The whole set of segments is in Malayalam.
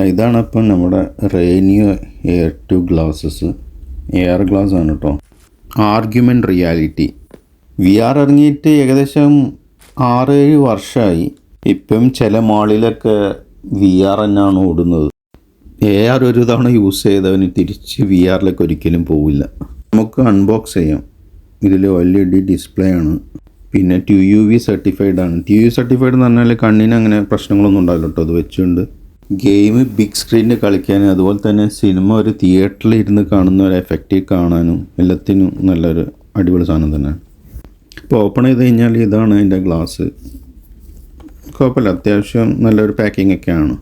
ഇതാണ് ഇപ്പം നമ്മുടെ RayNeo air two glasses. Air glass ആണ് കേട്ടോ ആർഗ്യുമെന്റ് റിയാലിറ്റി. വി ആർ ഇറങ്ങിയിട്ട് ഏകദേശം ആറേഴ് വർഷമായി ഇപ്പം ചില മാളിലൊക്കെ വി ആർ തന്നെയാണ് ഓടുന്നത്. എ ആർ ഒരു തവണ യൂസ് ചെയ്തവന് തിരിച്ച് വി ആറിലേക്ക് ഒരിക്കലും പോവില്ല. നമുക്ക് അൺബോക്സ് ചെയ്യാം. ഇതിൽ O L E D display ആണ്. പിന്നെ ടു യു വി സർട്ടിഫൈഡ് ആണ്. ടു യു സർട്ടിഫൈഡ് എന്ന് പറഞ്ഞാൽ കണ്ണിന് അങ്ങനെ പ്രശ്നങ്ങളൊന്നും ഉണ്ടാവില്ല കേട്ടോ അത് വെച്ചുകൊണ്ട് ഗെയിം ബിഗ് സ്ക്രീനിൽ കളിക്കാനും അതുപോലെ തന്നെ സിനിമ ഒരു തിയേറ്ററിൽ ഇരുന്ന് കാണുന്ന ഒരു എഫക്റ്റ് കാണാനും എല്ലാത്തിനും നല്ലൊരു അടിപൊളി സാധനം തന്നെ ഇപ്പോൾ ഓപ്പൺ ചെയ്ത് കഴിഞ്ഞാൽ ഇതാണ് അതിന്റെ ഗ്ലാസ് കുഴപ്പമില്ല അത്യാവശ്യം നല്ലൊരു പാക്കിംഗ് ഒക്കെയാണ്.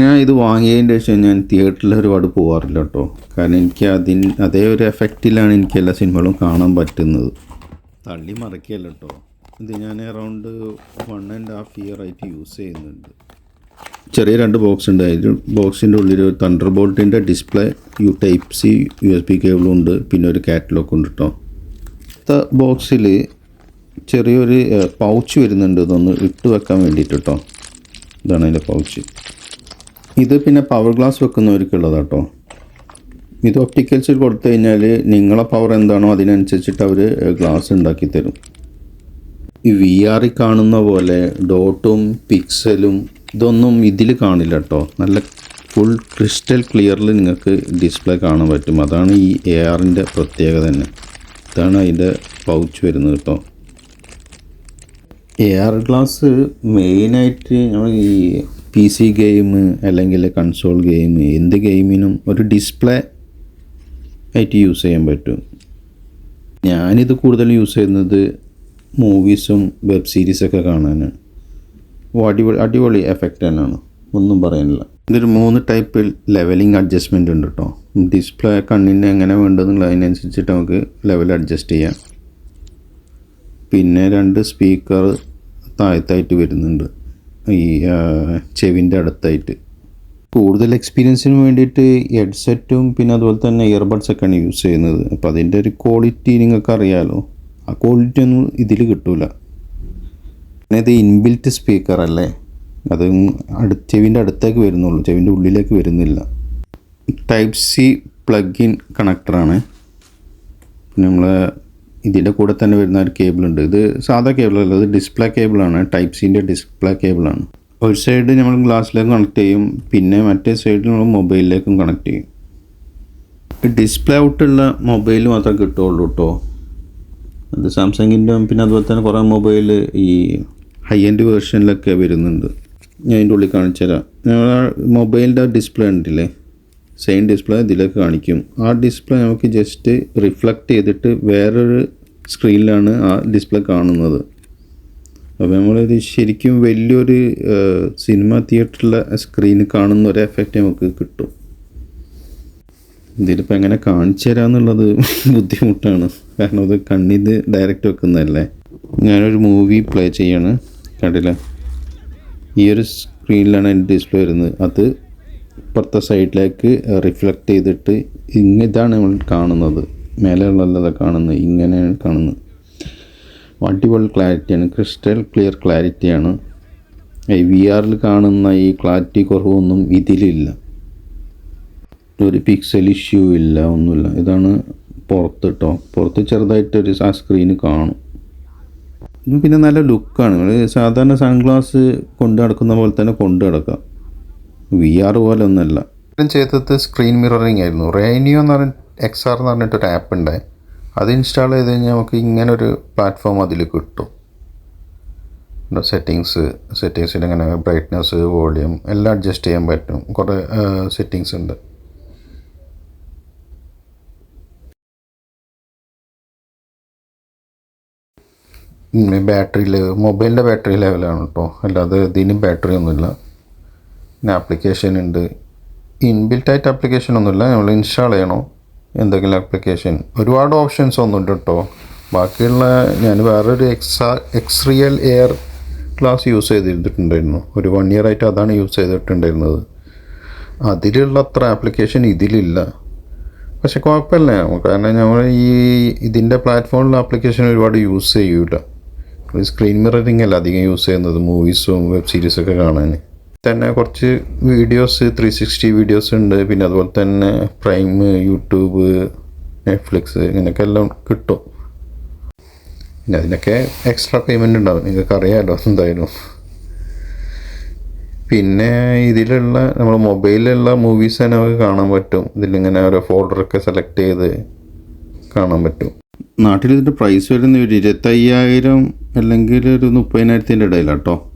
ഞാൻ ഇത് വാങ്ങിയതിന്റെ ശേഷം ഞാൻ തിയേറ്ററിൽ ഒരുപാട് പോകാറില്ല കേട്ടോ. കാരണം എനിക്ക് അതിൻ അതേ ഒരു എഫക്റ്റിലാണ് എനിക്ക് എല്ലാ സിനിമകളും കാണാൻ പറ്റുന്നത്. തള്ളി മറക്കല്ലോ കേട്ടോ. ഇത് ഞാൻ around one and half year ആയിട്ട് യൂസ് ചെയ്യുന്നുണ്ട്. ചെറിയ രണ്ട് ബോക്സ് ഉണ്ട്. അതിൽ ബോക്സിന്റെ ഉള്ളിൽ ഒരു thunder ബോൾട്ടിന്റെ display U type C U S B കേബിളും ഉണ്ട്. പിന്നെ ഒരു കാറ്റലോഗ് ഉണ്ട് കേട്ടോ ബോക്സിൽ ചെറിയൊരു പൗച്ച് വരുന്നുണ്ട്. ഇതൊന്ന് ഇട്ട് വെക്കാൻ വേണ്ടിയിട്ട് കേട്ടോ ഇതാണ് അതിന്റെ പൗച്ച് ഇത് പിന്നെ പവർ ഗ്ലാസ് വെക്കുന്നവർക്കുള്ളതാണ് കേട്ടോ ഇത് ഒപ്റ്റിക്കൽസിൽ കൊടുത്തു കഴിഞ്ഞാൽ നിങ്ങളെ പവർ എന്താണോ അതിനനുസരിച്ചിട്ട് അവർ ഗ്ലാസ് ഉണ്ടാക്കി തരും. ഈ വി ആറിൽ കാണുന്ന പോലെ ഡോട്ടും പിക്സലും ഇതൊന്നും ഇതിൽ കാണില്ല കേട്ടോ നല്ല ഫുൾ ക്രിസ്റ്റൽ ക്ലിയറിൽ നിങ്ങൾക്ക് ഡിസ്പ്ലേ കാണാൻ പറ്റും. അതാണ് ഈ എ ആറിന്റെ പ്രത്യേകത തന്നെ. ഇതാണ് അതിന്റെ പൗച്ച് വരുന്നത് കേട്ടോ എ ആർ ഗ്ലാസ് മെയിനായിട്ട് നമ്മൾ ഈ പി സി ഗെയിം അല്ലെങ്കിൽ കൺസോൾ ഗെയിം എന്ത് ഗെയിമിനും ഒരു ഡിസ്പ്ലേ ആയിട്ട് യൂസ് ചെയ്യാൻ പറ്റും. ഞാനിത് കൂടുതൽ യൂസ് ചെയ്യുന്നത് മൂവീസും വെബ് സീരീസൊക്കെ കാണാനാണ്. അടിപൊളി അടിപൊളി എഫക്റ്റ് തന്നെയാണ്. ഒന്നും പറയാനില്ല. ഇതൊരു മൂന്ന് ടൈപ്പിൽ ലെവലിംഗ് അഡ്ജസ്റ്റ്മെന്റ് ഉണ്ട് കേട്ടോ ഡിസ്പ്ലേ കണ്ണിന് എങ്ങനെ വേണ്ടതെന്നുള്ള അതിനനുസരിച്ചിട്ട് നമുക്ക് ലെവൽ അഡ്ജസ്റ്റ് ചെയ്യാം. പിന്നെ രണ്ട് സ്പീക്കർ താഴത്തായിട്ട് വരുന്നുണ്ട്. ഈ ചെവിന്റെ അടുത്തായിട്ട്. കൂടുതൽ എക്സ്പീരിയൻസിന് വേണ്ടിയിട്ട് ഹെഡ്സെറ്റും പിന്നെ അതുപോലെ തന്നെ ഇയർബഡ്സൊക്കെയാണ് യൂസ് ചെയ്യുന്നത്. അപ്പോൾ അതിന്റെ ഒരു ക്വാളിറ്റി നിങ്ങൾക്ക് അറിയാമല്ലോ ആ ക്വാളിറ്റി ഒന്നും ഇതിൽ കിട്ടില്ല പിന്നെ ഇത് ഇൻബിൽറ്റ് സ്പീക്കർ അല്ലേ? അത് അടു ചെവിന്റെ അടുത്തേക്ക് വരുന്നുള്ളൂ. ചെവിന്റെ ഉള്ളിലേക്ക് വരുന്നില്ല. ടൈപ്പ് സി പ്ലഗ് ഇൻ കണക്ടറാണ് പിന്നെ നമ്മൾ ഇതിന്റെ കൂടെ തന്നെ വരുന്ന ഒരു കേബിൾ ഉണ്ട്. ഇത് സാധാ കേബിൾ അല്ല ഇത് ഡിസ്പ്ലേ കേബിളാണ് ടൈപ്പ് സിന്റെ ഡിസ്പ്ലേ കേബിളാണ് ഒരു സൈഡ് നമ്മൾ ഗ്ലാസ്സിലേക്ക് കണക്ട് ചെയ്യും. പിന്നെ മറ്റേ സൈഡിൽ നമ്മൾ മൊബൈലിലേക്കും കണക്ട് ചെയ്യും. ഡിസ്പ്ലേ ഔട്ടുള്ള മൊബൈൽ മാത്രമേ കിട്ടുള്ളൂ കേട്ടോ അത് സാംസങ്ങിന്റെ പിന്നെ അതുപോലെ തന്നെ കുറേ മൊബൈൽ ഈ ഹൈ എൻഡ് വേർഷനിലൊക്കെ വരുന്നുണ്ട്. ഞാൻ അതിന്റെ ഉള്ളിൽ കാണിച്ചു തരാം. ആ മൊബൈലിന്റെ ഡിസ്പ്ലേ ഉണ്ടല്ലേ സെയിം ഡിസ്പ്ലേ ഇതിലേക്ക് കാണിക്കും. ആ ഡിസ്പ്ലേ നമുക്ക് ജസ്റ്റ് റിഫ്ലക്റ്റ് ചെയ്തിട്ട് വേറൊരു സ്ക്രീനിലാണ് ആ ഡിസ്പ്ലേ കാണുന്നത്. അപ്പോൾ നമ്മളിത് ശരിക്കും വലിയൊരു സിനിമ തിയേറ്ററിലെ സ്ക്രീനിൽ കാണുന്ന ഒരു എഫക്റ്റ് നമുക്ക് കിട്ടും. ഇതിലിപ്പോൾ എങ്ങനെ കാണിച്ചു തരാമെന്നുള്ളത് ബുദ്ധിമുട്ടാണ്. കാരണം അത് കണ്ണിൽ ഡയറക്റ്റ് വെക്കുന്നതല്ലേ? ഞാനൊരു മൂവി പ്ലേ ചെയ്യാണ്. കണ്ടില്ല? ഈ ഒരു സ്ക്രീനിലാണ് എന്റെ ഡിസ്പ്ലേ വരുന്നത്. അത് ഇപ്പുറത്തെ സൈഡിലേക്ക് റിഫ്ലക്റ്റ് ചെയ്തിട്ട് ഇങ്ങ ഇതാണ് നമ്മൾ കാണുന്നത്. മേലെയുള്ളതല്ല കാണുന്നത്. ഇങ്ങനെയാണ് കാണുന്നത്. അടിപൊളി ക്ലാരിറ്റിയാണ് ക്രിസ്റ്റൽ ക്ലിയർ ക്ലാരിറ്റിയാണ് വി ആറിൽ കാണുന്ന ഈ ക്ലാരിറ്റി കുറവൊന്നും ഇതിലില്ല. ഒരു പിക്സൽ ഇഷ്യൂ ഇല്ല ഒന്നുമില്ല. ഇതാണ് പുറത്ത് കേട്ടോ പുറത്ത് ചെറുതായിട്ടൊരു ആ സ്ക്രീന് കാണും. പിന്നെ നല്ല ലുക്കാണ് സാധാരണ സൺഗ്ലാസ് കൊണ്ട് നടക്കുന്ന പോലെ തന്നെ കൊണ്ട് നടക്കാം. വി ആർ പോലെ ഒന്നല്ല. ചെയ്തത് സ്ക്രീൻ മിററിങ് ആയിരുന്നു. റേനിയോ എന്ന് പറഞ്ഞ എക്സ് ആർ എന്ന് പറഞ്ഞിട്ടൊരു ആപ്പ് ഉണ്ട് അത് ഇൻസ്റ്റാൾ ചെയ്ത് കഴിഞ്ഞാൽ നമുക്ക് ഇങ്ങനെ ഒരു പ്ലാറ്റ്ഫോം അതിൽ കിട്ടും. സെറ്റിങ്സ് സെറ്റിങ്സിൽ ഇങ്ങനെ ബ്രൈറ്റ്നസ് വോളിയം എല്ലാം അഡ്ജസ്റ്റ് ചെയ്യാൻ പറ്റും. കുറേ സെറ്റിങ്സ് ഉണ്ട്. ബാറ്ററി ലെവൽ മൊബൈലിന്റെ ബാറ്ററി ലെവലാണ് കേട്ടോ അല്ലാതെ ഇതിനും ബാറ്ററി ഒന്നുമില്ല. പിന്നെ ആപ്ലിക്കേഷൻ ഉണ്ട്. ഇൻബിൽറ്റ് ആയിട്ട് ആപ്ലിക്കേഷൻ ഒന്നുമില്ല. നമ്മൾ ഇൻസ്റ്റാൾ ചെയ്യണോ. എന്തെങ്കിലും ആപ്ലിക്കേഷൻ ഒരുപാട് ഓപ്ഷൻസ് ഒന്നുണ്ട് കേട്ടോ ബാക്കിയുള്ള ഞാൻ വേറൊരു എക്സാ X real air glass use ചെയ്തിട്ടുണ്ടായിരുന്നു. ഒരു വൺ ഇയർ ആയിട്ട് അതാണ് യൂസ് ചെയ്തിട്ടുണ്ടായിരുന്നത്. അതിലുള്ള അത്ര ആപ്ലിക്കേഷൻ ഇതിലില്ല. പക്ഷെ കുഴപ്പമില്ല. കാരണം നമ്മൾ ഈ ഇതിന്റെ പ്ലാറ്റ്ഫോമിലുള്ള ആപ്ലിക്കേഷൻ ഒരുപാട് യൂസ് ചെയ്യൂല. സ്ക്രീൻ മിററിംഗ് അല്ല അധികം യൂസ് ചെയ്യുന്നത് മൂവീസും വെബ് സീരീസൊക്കെ കാണാൻ. തന്നെ കുറച്ച് വീഡിയോസ് ത്രീ സിക്സ്റ്റി വീഡിയോസ് ഉണ്ട്. പിന്നെ അതുപോലെ തന്നെ പ്രൈം യൂട്യൂബ് നെറ്റ്ഫ്ലിക്സ് ഇങ്ങനെയൊക്കെ എല്ലാം കിട്ടും. പിന്നെ അതിനൊക്കെ എക്സ്ട്രാ പേയ്മെന്റ് ഉണ്ടാവും. നിങ്ങൾക്ക് അറിയാമല്ലോ എന്തായാലും. പിന്നെ ഇതിലുള്ള നമ്മൾ മൊബൈലിലുള്ള മൂവീസ് തന്നെ നമുക്ക് കാണാൻ പറ്റും. ഇതിലിങ്ങനെ ഓരോ ഫോൾഡറൊക്കെ സെലക്ട് ചെയ്ത് കാണാൻ പറ്റും. നാട്ടിൽ ഇതിന്റെ പ്രൈസ് വരുന്ന ഒരു ഇരുപത്തയ്യായിരം അല്ലെങ്കിൽ ഒരു മുപ്പതിനായിരത്തിന്റെ ഇടയിലാട്ടോ.